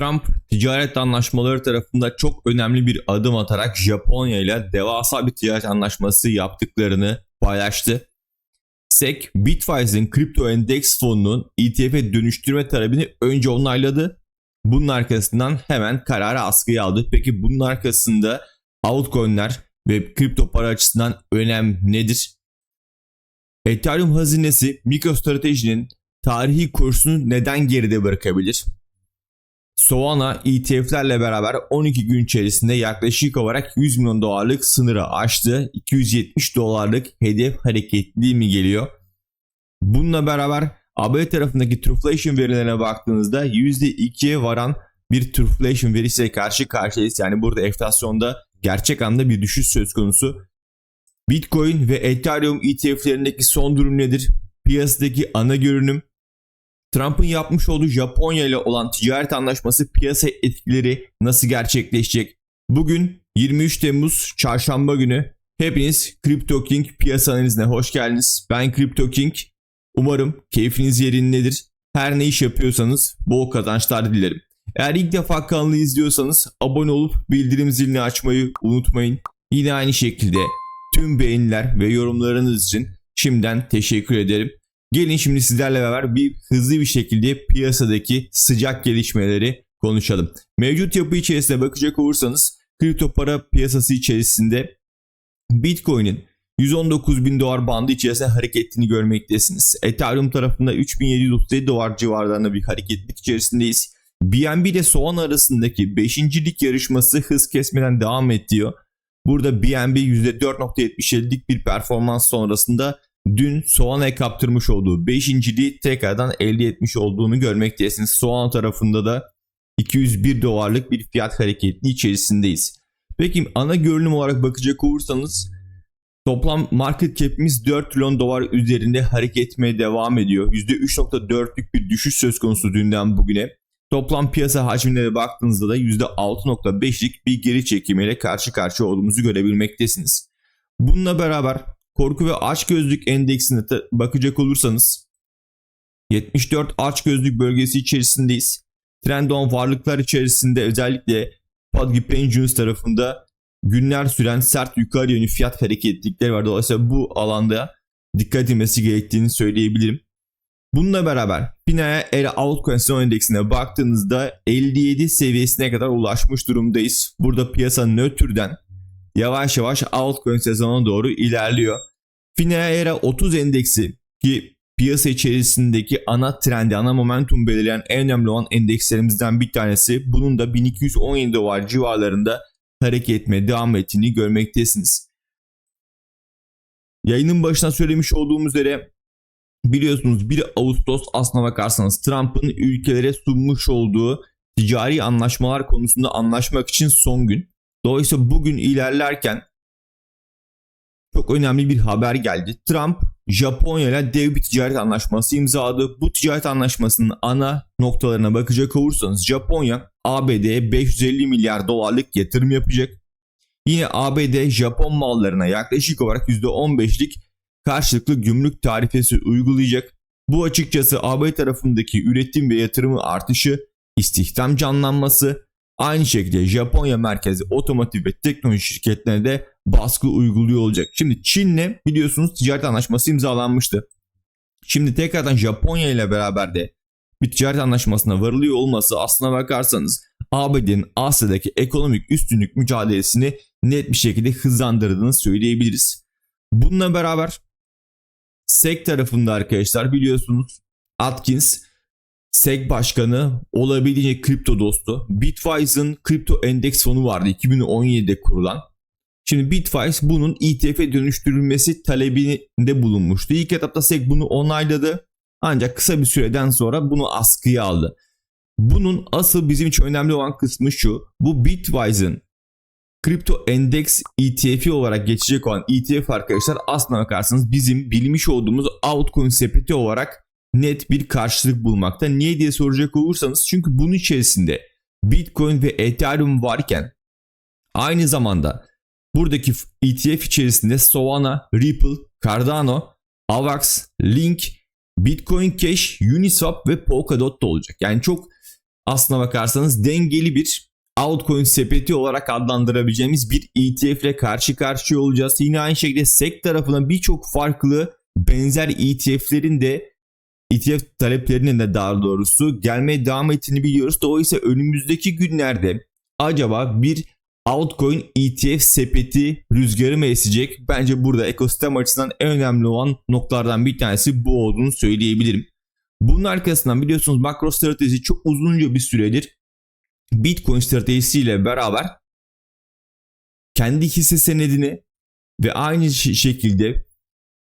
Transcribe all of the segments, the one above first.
Trump ticaret anlaşmaları tarafında çok önemli bir adım atarak Japonya ile devasa bir ticaret anlaşması yaptıklarını paylaştı. SEC, Bitwise'in kripto endeks fonunun ETF'e dönüştürme talebini önce onayladı. Bunun arkasından hemen kararı askıya aldı. Peki bunun arkasında altcoin'ler ve kripto para açısından önem nedir? Ethereum hazinesi MicroStrategy'nin tarihi kursunu neden geride bırakabilir? Solana ETF'lerle beraber 12 gün içerisinde yaklaşık olarak 100 milyon dolarlık sınırı aştı. 270 dolarlık hedef hareketli mi geliyor? Bununla beraber AB tarafındaki Truflation verilerine baktığınızda %2'ye varan bir Truflation verisiyle karşı karşıyayız. Yani burada enflasyonda gerçek anda bir düşüş söz konusu. Bitcoin ve Ethereum ETF'lerindeki son durum nedir? Piyasadaki ana görünüm Trump'ın yapmış olduğu Japonya ile olan ticaret anlaşması piyasa etkileri nasıl gerçekleşecek? Bugün 23 Temmuz çarşamba günü hepiniz Crypto King piyasa analizine hoş geldiniz. Ben Crypto King. Umarım keyfiniz yerindedir. Her ne iş yapıyorsanız bol kazançlar dilerim. Eğer ilk defa kanalı izliyorsanız abone olup bildirim zilini açmayı unutmayın. Yine aynı şekilde tüm beğeniler ve yorumlarınız için şimdiden teşekkür ederim. Gelin şimdi sizlerle beraber bir hızlı bir şekilde piyasadaki sıcak gelişmeleri konuşalım. Mevcut yapı içerisinde bakacak olursanız kripto para piyasası içerisinde Bitcoin'in 119 bin dolar bandı içerisinde hareketini görmektesiniz. Ethereum tarafında 3737 dolar civarlarında bir hareketlik içerisindeyiz. BNB ile Soğan arasındaki 5. lig yarışması hız kesmeden devam ediyor. Burada BNB %4.77'lik bir performans sonrasında dün Soğan'a kaptırmış olduğu 5.liği tekrardan elde etmiş olduğunu görmektesiniz. Soğan tarafında da 201 dolarlık bir fiyat hareketli içerisindeyiz. Peki ana görünüm olarak bakacak olursanız toplam market cap'imiz 4 trilyon dolar üzerinde hareket etmeye devam ediyor. %3.4'lük bir düşüş söz konusu dünden bugüne. Toplam piyasa hacimlere baktığınızda da %6.5'lik bir geri çekimiyle karşı karşıya olduğumuzu görebilmektesiniz. Bununla beraber korku ve açgözlük endeksine bakacak olursanız 74 açgözlük bölgesi içerisindeyiz. Trendon varlıklar içerisinde özellikle Pudgy Pensions tarafında günler süren sert yukarı yönlü fiyat hareketlilikleri var. Dolayısıyla bu alanda dikkat edilmesi gerektiğini söyleyebilirim. Bununla beraber Pinaya Era Altcoin Endeksine baktığınızda 57 seviyesine kadar ulaşmış durumdayız. Burada piyasa nötrden yavaş yavaş altcoin sezonuna doğru ilerliyor. Finera 30 endeksi ki piyasa içerisindeki ana trendi, ana momentum belirleyen en önemli olan endekslerimizden bir tanesi. Bunun da 1217 dolar civarlarında hareket etmeye devam ettiğini görmektesiniz. Yayının başına söylemiş olduğum üzere biliyorsunuz 1 Ağustos aslına bakarsanız Trump'ın ülkelere sunmuş olduğu ticari anlaşmalar konusunda anlaşmak için son gün. Dolayısıyla bugün ilerlerken çok önemli bir haber geldi. Trump Japonya ile dev bir ticaret anlaşması imzaladı. Bu ticaret anlaşmasının ana noktalarına bakacak olursanız Japonya ABD'ye 550 milyar dolarlık yatırım yapacak. Yine ABD Japon mallarına yaklaşık olarak %15'lik karşılıklı gümrük tarifesi uygulayacak. Bu açıkçası AB tarafındaki üretim ve yatırımı artışı, istihdam canlanması, aynı şekilde Japonya merkezi otomotiv ve teknoloji şirketlerine de baskı uyguluyor olacak. Şimdi Çin'le biliyorsunuz ticaret anlaşması imzalanmıştı. Şimdi tekrardan Japonya ile beraber de bir ticaret anlaşmasına varılıyor olması aslına bakarsanız ABD'nin Asya'daki ekonomik üstünlük mücadelesini net bir şekilde hızlandırdığını söyleyebiliriz. Bununla beraber SEC tarafında arkadaşlar biliyorsunuz Atkins SEC başkanı olabildiğince kripto dostu. Bitwise'ın kripto endeks fonu vardı 2017'de kurulan. Şimdi Bitwise bunun ETF'e dönüştürülmesi talebinde bulunmuştu. İlk etapta SEC bunu onayladı. Ancak kısa bir süreden sonra bunu askıya aldı. Bunun asıl bizim için önemli olan kısmı şu. Bu Bitwise'ın kripto endeks ETF'i olarak geçecek olan ETF arkadaşlar aslına bakarsanız bizim bilmiş olduğumuz altcoin sepeti olarak net bir karşılık bulmakta. Niye diye soracak olursanız çünkü bunun içerisinde Bitcoin ve Ethereum varken aynı zamanda buradaki ETF içerisinde Solana, Ripple, Cardano, AVAX, Link, Bitcoin Cash, Uniswap ve Polkadot da olacak. Yani çok aslına bakarsanız dengeli bir altcoin sepeti olarak adlandırabileceğimiz bir ETF ile karşı karşıya olacağız. Yine aynı şekilde SEC tarafından birçok farklı benzer ETF'lerin de ETF taleplerinin de daha doğrusu gelmeye devam ettiğini biliyoruz. Dolayısıyla önümüzdeki günlerde acaba bir altcoin ETF sepeti rüzgarı mı esecek? Bence burada ekosistem açısından en önemli olan noktalardan bir tanesi bu olduğunu söyleyebilirim. Bunun arkasından biliyorsunuz makro strateji çok uzunca bir süredir Bitcoin stratejisiyle beraber kendi hisse senedini ve aynı şekilde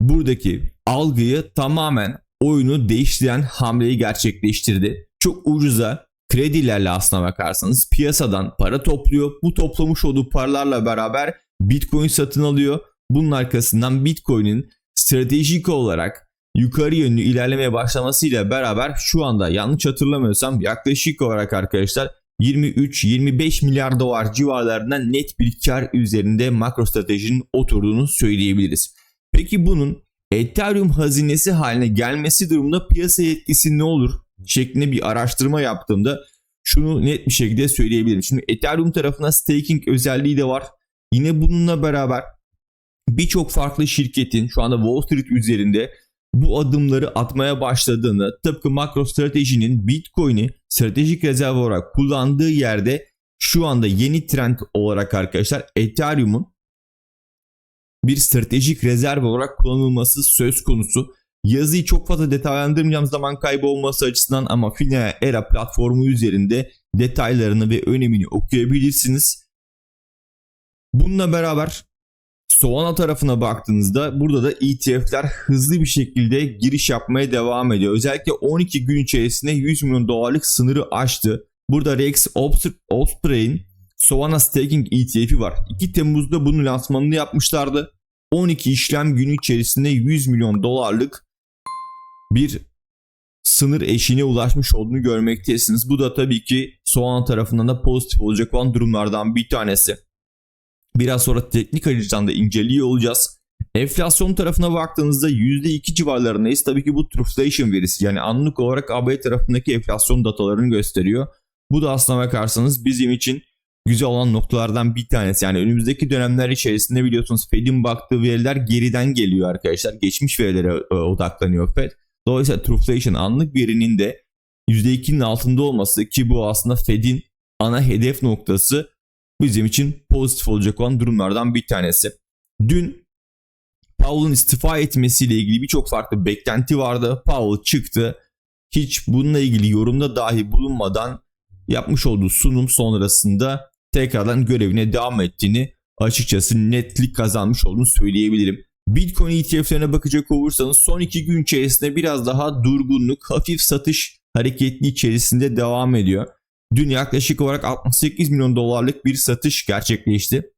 buradaki algıyı tamamen oyunu değiştiren hamleyi gerçekleştirdi. Çok ucuza kredilerle aslına bakarsanız piyasadan para topluyor. Bu toplamış olduğu paralarla beraber Bitcoin satın alıyor. Bunun arkasından Bitcoin'in stratejik olarak yukarı yönlü ilerlemeye başlamasıyla beraber şu anda yanlış hatırlamıyorsam yaklaşık olarak arkadaşlar 23-25 milyar dolar civarlarından net bir kar üzerinde makro stratejinin oturduğunu söyleyebiliriz. Peki bunun Ethereum hazinesi haline gelmesi durumunda piyasa etkisi ne olur şeklinde bir araştırma yaptığımda şunu net bir şekilde söyleyebilirim. Şimdi Ethereum tarafında staking özelliği de var. Yine bununla beraber birçok farklı şirketin şu anda Wall Street üzerinde bu adımları atmaya başladığını, tıpkı makro stratejinin Bitcoin'i stratejik rezerv olarak kullandığı yerde şu anda yeni trend olarak arkadaşlar Ethereum'un bir stratejik rezerv olarak kullanılması söz konusu. Yazıyı çok fazla detaylandırmayacağım zaman kaybı olması açısından ama Finea Era platformu üzerinde detaylarını ve önemini okuyabilirsiniz. Bununla beraber Solana tarafına baktığınızda burada da ETF'ler hızlı bir şekilde giriş yapmaya devam ediyor. Özellikle 12 gün içerisinde 100 milyon dolarlık sınırı aştı. Burada Rex Osprey'in Solana Staking ETF'i var. 2 Temmuz'da bunun lansmanını yapmışlardı. 12 işlem günü içerisinde 100 milyon dolarlık bir sınır eşiğine ulaşmış olduğunu görmektesiniz. Bu da tabii ki Solana tarafından da pozitif olacak olan durumlardan bir tanesi. Biraz sonra teknik açıdan da inceliyor olacağız. Enflasyon tarafına baktığınızda %2 civarlarındayız. Tabii ki bu Truflation verisi yani anlık olarak AB tarafındaki enflasyon datalarını gösteriyor. Bu da aslına bakarsanız bizim için güzel olan noktalardan bir tanesi. Yani önümüzdeki dönemler içerisinde biliyorsunuz Fed'in baktığı veriler geriden geliyor arkadaşlar. Geçmiş verilere e, odaklanıyor Fed. Dolayısıyla Truflation anlık verinin de %2'nin altında olması ki bu aslında Fed'in ana hedef noktası bizim için pozitif olacak olan durumlardan bir tanesi. Dün Powell'ın istifa etmesiyle ilgili birçok farklı beklenti vardı. Powell çıktı. Hiç bununla ilgili yorumda dahi bulunmadan yapmış olduğu sunum sonrasında tekrardan görevine devam ettiğini açıkçası netlik kazanmış olduğunu söyleyebilirim. Bitcoin ETF'lerine bakacak olursanız son iki gün içerisinde biraz daha durgunluk, hafif satış hareketli içerisinde devam ediyor. Dün yaklaşık olarak 68 milyon dolarlık bir satış gerçekleşti.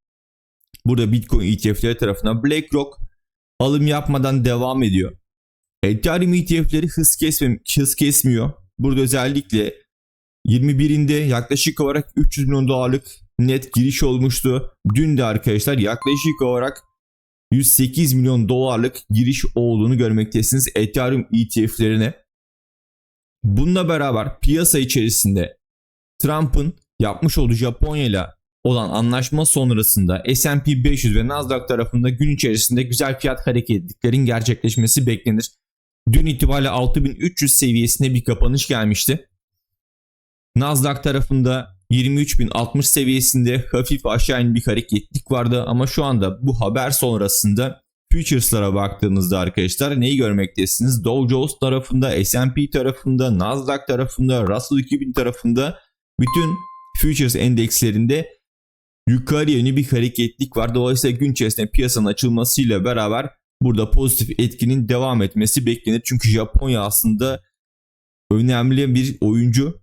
Burada Bitcoin ETF'leri tarafından BlackRock alım yapmadan devam ediyor. Ethereum ETF'leri hız, kesmem, hız kesmiyor. Burada özellikle 21'inde yaklaşık olarak 300 milyon dolarlık net giriş olmuştu. Dün de arkadaşlar yaklaşık olarak 108 milyon dolarlık giriş olduğunu görmektesiniz Ethereum ETF'lerine. Bununla beraber piyasa içerisinde Trump'ın yapmış olduğu Japonya ile olan anlaşma sonrasında S&P 500 ve Nasdaq tarafında gün içerisinde güzel fiyat hareketliklerin gerçekleşmesi beklenir. Dün itibariyle 6300 seviyesine bir kapanış gelmişti. Nasdaq tarafında 23.060 seviyesinde hafif aşağı in bir hareketlik vardı ama şu anda bu haber sonrasında Futures'lara baktığınızda arkadaşlar neyi görmektesiniz? Dow Jones tarafında, S&P tarafında, Nasdaq tarafında, Russell 2000 tarafında bütün futures endekslerinde yukarı yönlü bir hareketlik var. Dolayısıyla gün içerisinde piyasanın açılmasıyla beraber burada pozitif etkinin devam etmesi beklenir. Çünkü Japonya aslında önemli bir oyuncu.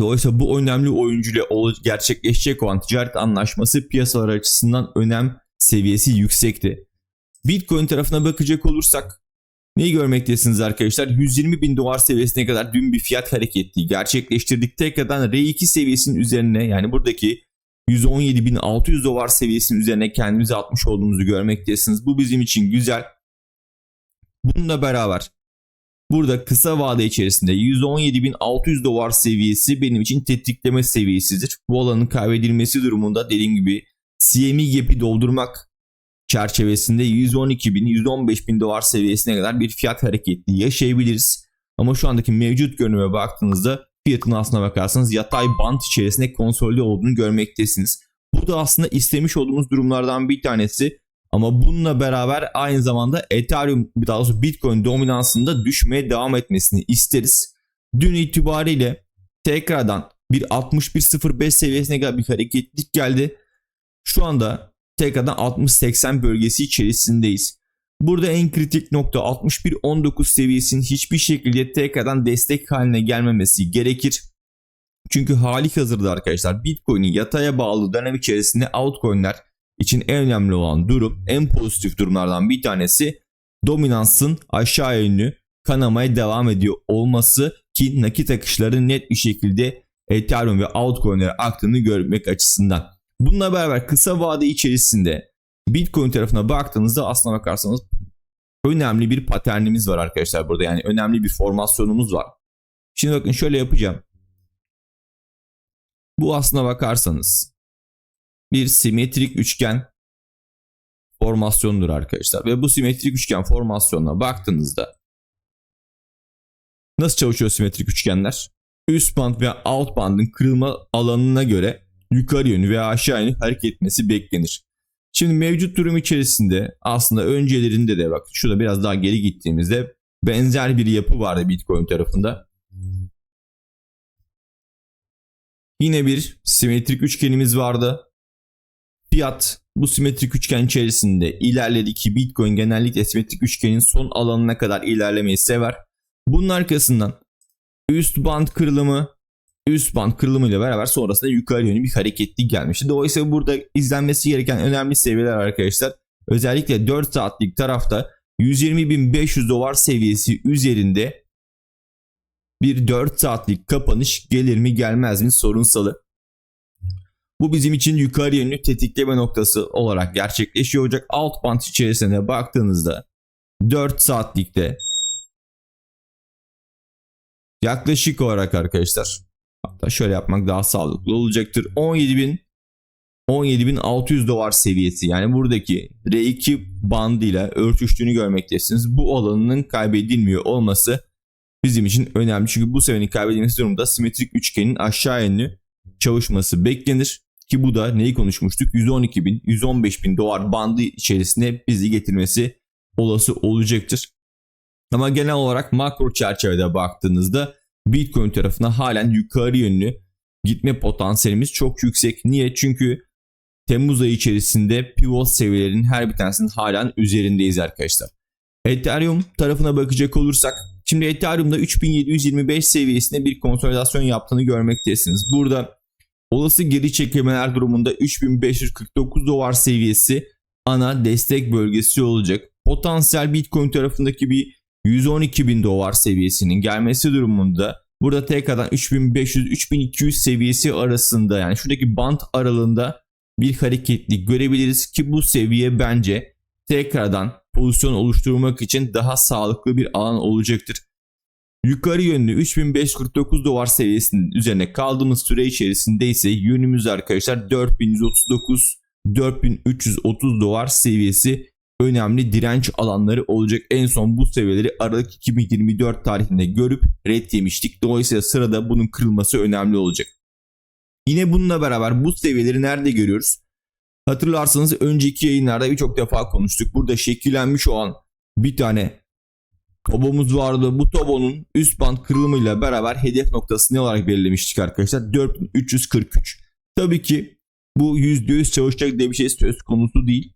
Dolayısıyla bu önemli oyuncuyla gerçekleşecek olan ticaret anlaşması piyasalar açısından önem seviyesi yüksekti. Bitcoin tarafına bakacak olursak Neyi görmektesiniz arkadaşlar? 120 bin dolar seviyesine kadar dün bir fiyat hareketi gerçekleştirdik. Tekrardan R2 seviyesinin üzerine yani buradaki 117.600 dolar seviyesinin üzerine kendimizi atmış olduğumuzu görmektesiniz. Bu bizim için güzel. Bununla beraber Burada kısa vade içerisinde 117.600 dolar seviyesi benim için tetikleme seviyesidir. Bu alanın kaybedilmesi durumunda dediğim gibi CME gap'i doldurmak çerçevesinde 112.000-115.000 dolar seviyesine kadar bir fiyat hareketli yaşayabiliriz. Ama şu andaki mevcut görünüme baktığınızda fiyatın aslına bakarsanız yatay bant içerisinde konsolide olduğunu görmektesiniz. Bu da aslında istemiş olduğumuz durumlardan bir tanesi. Ama bununla beraber aynı zamanda Ethereum daha doğrusu Bitcoin dominansında düşmeye devam etmesini isteriz. Dün itibariyle tekrardan bir 61.05 seviyesine kadar bir hareketlik geldi. Şu anda tekrardan 60-80 bölgesi içerisindeyiz. Burada en kritik nokta 61.19 seviyesinin hiçbir şekilde tekrardan destek haline gelmemesi gerekir. Çünkü hali hazırda arkadaşlar Bitcoin'in yataya bağlı dönem içerisinde altcoin'ler için en önemli olan durum, en pozitif durumlardan bir tanesi dominansın aşağı yönlü kanamaya devam ediyor olması ki nakit akışları net bir şekilde Ethereum ve altcoin'lere aktığını görmek açısından. Bununla beraber kısa vade içerisinde Bitcoin tarafına baktığınızda aslına bakarsanız önemli bir paternimiz var arkadaşlar burada. Yani önemli bir formasyonumuz var. Şimdi bakın şöyle yapacağım. Bu aslına bakarsanız bir simetrik üçgen formasyonudur arkadaşlar. Ve bu simetrik üçgen formasyonuna baktığınızda nasıl çalışıyor simetrik üçgenler? Üst band ve alt bandın kırılma alanına göre yukarı yönü veya aşağı yönü hareket etmesi beklenir. Şimdi mevcut durum içerisinde aslında öncelerinde de bak şurada biraz daha geri gittiğimizde benzer bir yapı vardı Bitcoin tarafında. Yine bir simetrik üçgenimiz vardı. Fiyat bu simetrik üçgen içerisinde ilerledi ki Bitcoin genellikle simetrik üçgenin son alanına kadar ilerlemeyi sever. Bunun arkasından üst band kırılımı üst band kırılımı ile beraber sonrasında yukarı yönlü bir hareketli gelmişti. Dolayısıyla burada izlenmesi gereken önemli seviyeler arkadaşlar. Özellikle 4 saatlik tarafta 120.500 dolar seviyesi üzerinde bir 4 saatlik kapanış gelir mi gelmez mi sorunsalı. Bu bizim için yukarı yönlü tetikleme noktası olarak gerçekleşiyor olacak. Alt band içerisine baktığınızda 4 saatlikte yaklaşık olarak arkadaşlar hatta şöyle yapmak daha sağlıklı olacaktır. 17.000 17.600 dolar seviyesi yani buradaki R2 bandıyla örtüştüğünü görmektesiniz. Bu alanının kaybedilmiyor olması bizim için önemli. Çünkü bu seviyenin kaybedilmesi durumunda simetrik üçgenin aşağı yönlü çalışması beklenir. Ki bu da neyi konuşmuştuk? 112 bin, 115 bin dolar bandı içerisine bizi getirmesi olası olacaktır. Ama genel olarak makro çerçevede baktığınızda Bitcoin tarafına halen yukarı yönlü gitme potansiyelimiz çok yüksek. Niye? Çünkü Temmuz ayı içerisinde pivot seviyelerinin her bir tanesinin halen üzerindeyiz arkadaşlar. Ethereum tarafına bakacak olursak şimdi Ethereum'da 3725 seviyesinde bir konsolidasyon yaptığını görmektesiniz. Burada olası geri çekilmeler durumunda 3549 dolar seviyesi ana destek bölgesi olacak. Potansiyel Bitcoin tarafındaki bir 112 bin dolar seviyesinin gelmesi durumunda burada tekrardan 3500-3200 seviyesi arasında yani şuradaki band aralığında bir hareketlik görebiliriz ki bu seviye bence tekrardan pozisyon oluşturmak için daha sağlıklı bir alan olacaktır. Yukarı yönlü 3549 dolar seviyesinin üzerine kaldığımız süre içerisinde ise yönümüz arkadaşlar 4139 4330 dolar seviyesi önemli direnç alanları olacak. En son bu seviyeleri Aralık 2024 tarihinde görüp red yemiştik. Dolayısıyla sırada bunun kırılması önemli olacak. Yine bununla beraber bu seviyeleri nerede görüyoruz? Hatırlarsanız önceki yayınlarda birçok defa konuştuk. Burada şekillenmiş olan bir tane tobomuz vardı. Bu tobonun üst band kırılımıyla beraber hedef noktası ne olarak belirlemiştik arkadaşlar? 4343. Tabii ki bu %100 çalışacak diye bir şey söz konusu değil.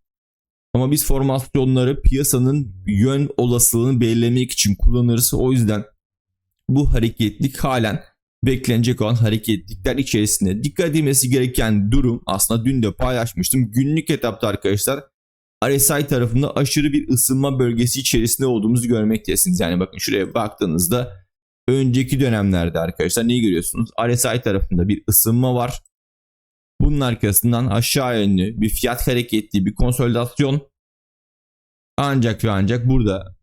Ama biz formasyonları piyasanın yön olasılığını belirlemek için kullanırız. O yüzden bu hareketlik halen beklenecek olan hareketlikler içerisinde. Dikkat edilmesi gereken durum aslında dün de paylaşmıştım. Günlük etapta arkadaşlar RSI tarafında aşırı bir ısınma bölgesi içerisinde olduğumuzu görmektesiniz. Yani bakın şuraya baktığınızda önceki dönemlerde arkadaşlar neyi görüyorsunuz? RSI tarafında bir ısınma var. Bunun arkasından aşağı yönlü bir fiyat hareketli bir konsolidasyon ancak ve ancak burada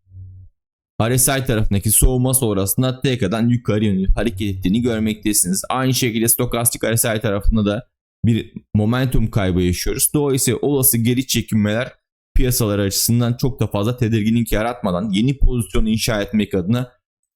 RSI tarafındaki soğuma sonrasında tekrardan yukarı yönlü hareket ettiğini görmektesiniz. Aynı şekilde stokastik RSI tarafında da bir momentum kaybı yaşıyoruz. Dolayısıyla olası geri çekilmeler piyasalar açısından çok da fazla tedirginlik yaratmadan yeni pozisyon inşa etmek adına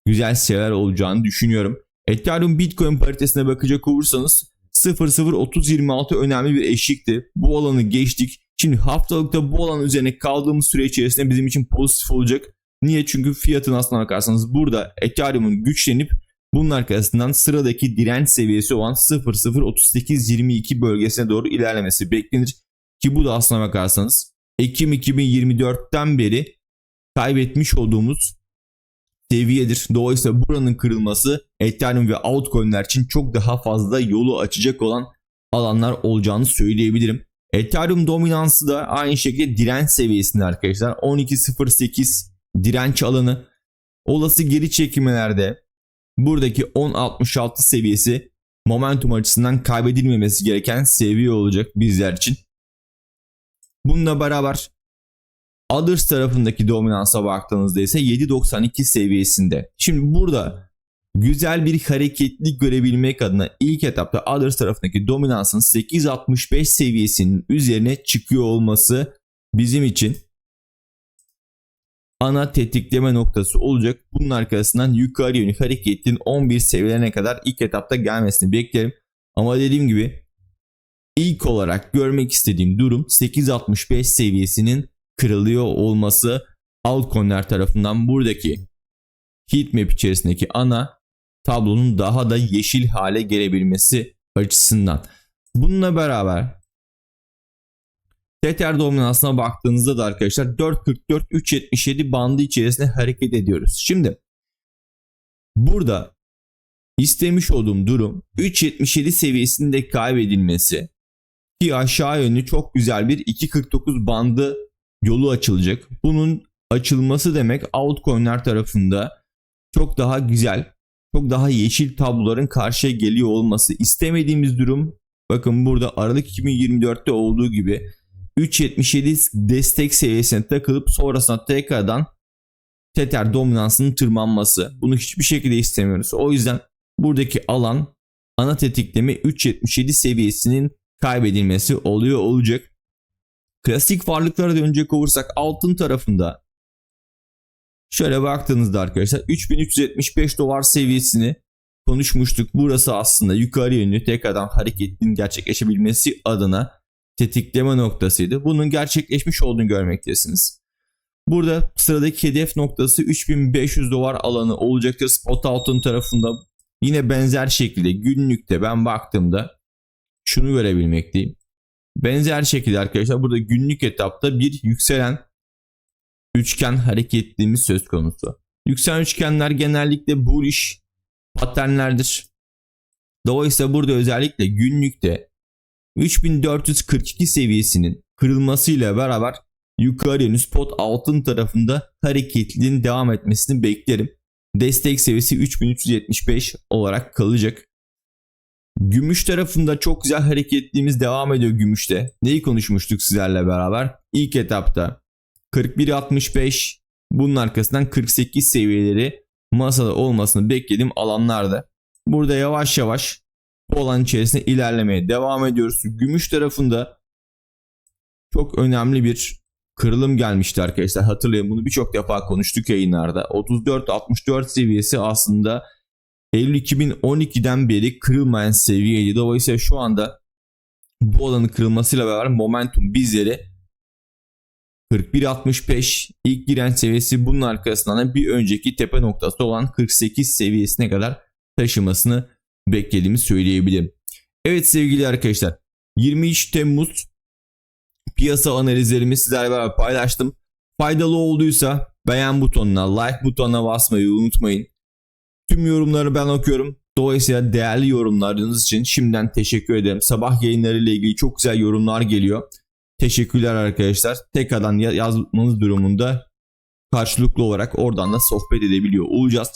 güzel şeyler olacağını düşünüyorum. Ethereum Bitcoin paritesine bakacak olursanız 003026 önemli bir eşikti. Bu alanı geçtik. Şimdi haftalıkta bu alan üzerine kaldığımız süre içerisinde bizim için pozitif olacak. Niye? Çünkü fiyatın aslına bakarsanız burada Ethereum'un güçlenip bunun arkasından sıradaki direnç seviyesi olan 003822 bölgesine doğru ilerlemesi beklenir. Ki bu da aslına bakarsanız Ekim 2024'ten beri kaybetmiş olduğumuz seviyedir. Dolayısıyla buranın kırılması Ethereum ve altcoin'ler için çok daha fazla yolu açacak olan alanlar olacağını söyleyebilirim. Ethereum dominansı da aynı şekilde direnç seviyesinde arkadaşlar. 12.08 direnç alanı. Olası geri çekilmelerde buradaki 10.66 seviyesi momentum açısından kaybedilmemesi gereken seviye olacak bizler için. Bununla beraber Others tarafındaki dominansa baktığınızda ise 7.92 seviyesinde. Şimdi burada güzel bir hareketlik görebilmek adına ilk etapta Others tarafındaki dominansın 8.65 seviyesinin üzerine çıkıyor olması bizim için ana tetikleme noktası olacak. Bunun arkasından yukarı yönlü hareketin 11 seviyelerine kadar ilk etapta gelmesini beklerim. Ama dediğim gibi ilk olarak görmek istediğim durum 8.65 seviyesinin kırılıyor olması altcoin'ler tarafından buradaki heatmap içerisindeki ana tablonun daha da yeşil hale gelebilmesi açısından. Bununla beraber Tether dominansına baktığınızda da arkadaşlar 4.44-3.77 bandı içerisinde hareket ediyoruz. Şimdi burada istemiş olduğum durum 3.77 seviyesinde kaybedilmesi ki aşağı yönlü çok güzel bir 2.49 bandı yolu açılacak. Bunun açılması demek altcoin'ler tarafında çok daha güzel, çok daha yeşil tabloların karşıya geliyor olması. istemediğimiz durum bakın burada Aralık 2024'te olduğu gibi 3.77 destek seviyesine takılıp sonrasında tekrardan Tether dominansının tırmanması. Bunu hiçbir şekilde istemiyoruz. O yüzden buradaki alan ana tetikleme 3.77 seviyesinin kaybedilmesi oluyor olacak. Klasik varlıklara dönecek olursak altın tarafında şöyle baktığınızda arkadaşlar 3375 dolar seviyesini konuşmuştuk. Burası aslında yukarı yönlü tekrardan hareketin gerçekleşebilmesi adına tetikleme noktasıydı. Bunun gerçekleşmiş olduğunu görmektesiniz. Burada sıradaki hedef noktası 3500 dolar alanı olacaktır spot altın tarafında. Yine benzer şekilde günlükte ben baktığımda şunu görebilmekteyim. Benzer şekilde arkadaşlar burada günlük etapta bir yükselen üçgen hareketliğimiz söz konusu. Yükselen üçgenler genellikle bullish paternlerdir. Dolayısıyla burada özellikle günlükte 3442 seviyesinin kırılmasıyla beraber yukarı yönlü spot altın tarafında hareketliliğin devam etmesini beklerim. Destek seviyesi 3375 olarak kalacak. Gümüş tarafında çok güzel hareketliğimiz devam ediyor gümüşte. Neyi konuşmuştuk sizlerle beraber? İlk etapta 41.65 bunun arkasından 48 seviyeleri masada olmasını beklediğim alanlarda. Burada yavaş yavaş bu alan içerisinde ilerlemeye devam ediyoruz. Gümüş tarafında çok önemli bir kırılım gelmişti arkadaşlar. Hatırlayın bunu birçok defa konuştuk yayınlarda. 34-64 seviyesi aslında Eylül 2012'den beri kırılmayan seviyeydi. Dolayısıyla şu anda bu alanın kırılmasıyla beraber momentum bizleri 41.65 ilk giren seviyesi bunun arkasından bir önceki tepe noktası olan 48 seviyesine kadar taşımasını beklediğimi söyleyebilirim. Evet sevgili arkadaşlar 23 Temmuz piyasa analizlerimi sizlerle beraber paylaştım. Faydalı olduysa beğen butonuna, like butonuna basmayı unutmayın. Tüm yorumları ben okuyorum. Dolayısıyla değerli yorumlarınız için şimdiden teşekkür ederim. Sabah yayınları ile ilgili çok güzel yorumlar geliyor. Teşekkürler arkadaşlar. Tekrardan yazmanız durumunda karşılıklı olarak oradan da sohbet edebiliyor olacağız.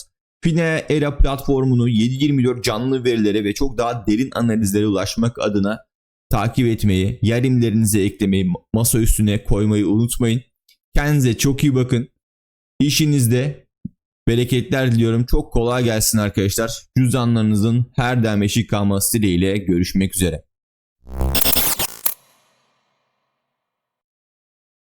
Fine Era platformunu 724 canlı verilere ve çok daha derin analizlere ulaşmak adına takip etmeyi, yer imlerinize eklemeyi, masa üstüne koymayı unutmayın. Kendinize çok iyi bakın. İşinizde Bereketler diliyorum. Çok kolay gelsin arkadaşlar. Cüzdanlarınızın her daim eşik kalması dileğiyle görüşmek üzere.